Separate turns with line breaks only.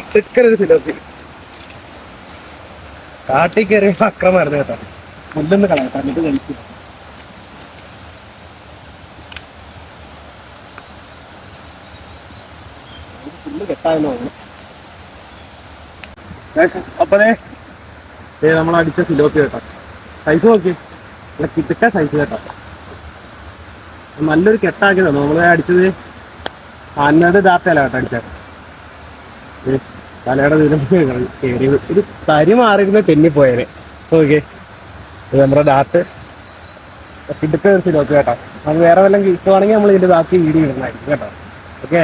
ഇട്ടിക്കരൊരു സിലോപ്പി അക്രമായിരുന്നു കേട്ടോ. മുല്ലൊന്ന് കളയാം. കണ്ടിട്ട് കഴിച്ചു അപ്പതേ നമ്മൾ അടിച്ച ഫിലോപ്പി കേട്ടോ. സൈസ് നോക്കി. നല്ല കിട്ടുക്ക സൈസ് കേട്ടോ. നല്ലൊരു കെട്ടാക്കി തന്നു അടിച്ചത് അന്നത് ഡാറ്റയല്ല കേട്ടോ അടിച്ചത്. ഏ, തലയുടെ ദൂരം കയറി ഒരു തരി മാറിയിരുന്ന തെന്നിപ്പോയേനെ. ഓക്കെ ഇത് നമ്മുടെ ഡാറ്റ് കിട്ടുക്ക ഒരു സിലോപ്പി കേട്ടോ. അത് വേറെ വല്ലതും കിട്ടുവാണെങ്കിൽ നമ്മൾ ഇതിന്റെ ബാക്കി വീഡിയോ ഇടുന്നതായിരിക്കും കേട്ടോ. ഓക്കെ?